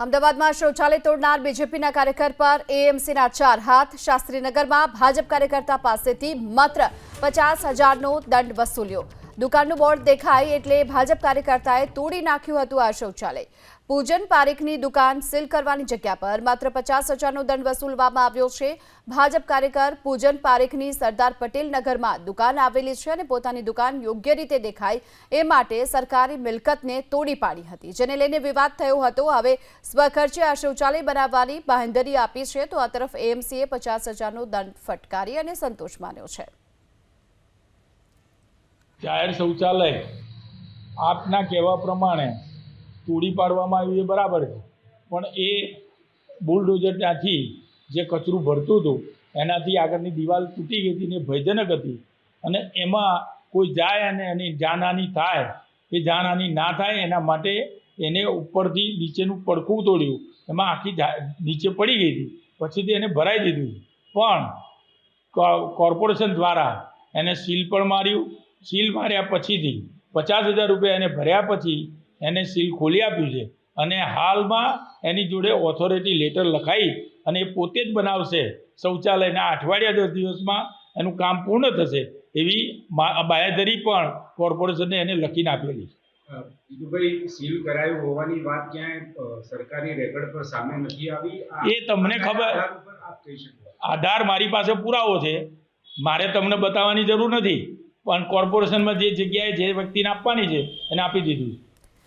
અમદાવાદમાં શૌચાલય તોડનાર બીજેપીના કાર્યકર પર એએમસીના ચાર હાથ, શાસ્ત્રીનગરમાં ભાજપ કાર્યકર્તા પાસેથી માત્ર પચાસ હજારનો દંડ વસૂલ્યો. દુકાનનું બોર્ડ દેખાય એટલે ભાજપ કાર્યકર્તાએ તોડી નાખ્યું હતું આ શૌચાલય. પૂજન પારેખની દુકાન સીલ કરવાની જગ્યા પર માત્ર પચાસ હજારનો દંડ વસૂલવામાં આવ્યો છે. ભાજપ કાર્યકર પૂજન પારેખની સરદાર પટેલ નગરમાં દુકાન આવેલી છે અને પોતાની દુકાન યોગ્ય રીતે દેખાય એ માટે સરકારી મિલકતને તોડી પાડી હતી, જેને લઈને વિવાદ થયો હતો. હવે સ્વખર્ચે આ શૌચાલય બનાવવાની બાંહેધરી આપી છે તો આ તરફ એએમસીએ પચાસ હજારનો દંડ ફટકારી અને સંતોષ માન્યો છે. જાહેર શૌચાલય આપના કહેવા પ્રમાણે તોડી પાડવામાં આવ્યું એ બરાબર છે. પણ એ બુલડોઝર ત્યાંથી જે કચરું ભરતું હતું, એનાથી આગળની દિવાલ તૂટી ગઈ હતી ને ભયજનક હતી. અને એમાં કોઈ જાય અને એની જાનહાની થાય, એ જાનહાની ના થાય એના માટે એને ઉપરથી નીચેનું પડખું તોડ્યું. એમાં આખી નીચે પડી ગઈ હતી. પછીથી એને ભરાઈ દીધું. પણ કોર્પોરેશન દ્વારા એને સીલ પણ માર્યું સીલ માર્યા પછીથી પચાસ હજાર રૂપિયા એને ભર્યા પછી એને સીલ ખોલી આપ્યું છે. અને હાલમાં એની જોડે ઓથોરિટી લેટર લખાઈ અને એ પોતે જ બનાવશે. શૌચાલયના અઠવાડિયા દસ દિવસમાં એનું કામ પૂર્ણ થશે એવી મા- બાંહેધરી પણ કોર્પોરેશને એને લખીને આપેલી છે. સીલ કરાયું હોવાની વાત ક્યાંય સરકારી રેકર્ડ પર સામે નથી આવી? એ તમને ખબર- આધાર મારી પાસે પુરાવો છે. મારે તમને બતાવવાની જરૂર નથી. પણ કોર્પોરેશનમાં જે જગ્યાએ જે વ્યક્તિને આપવાની છે એને આપી દીધું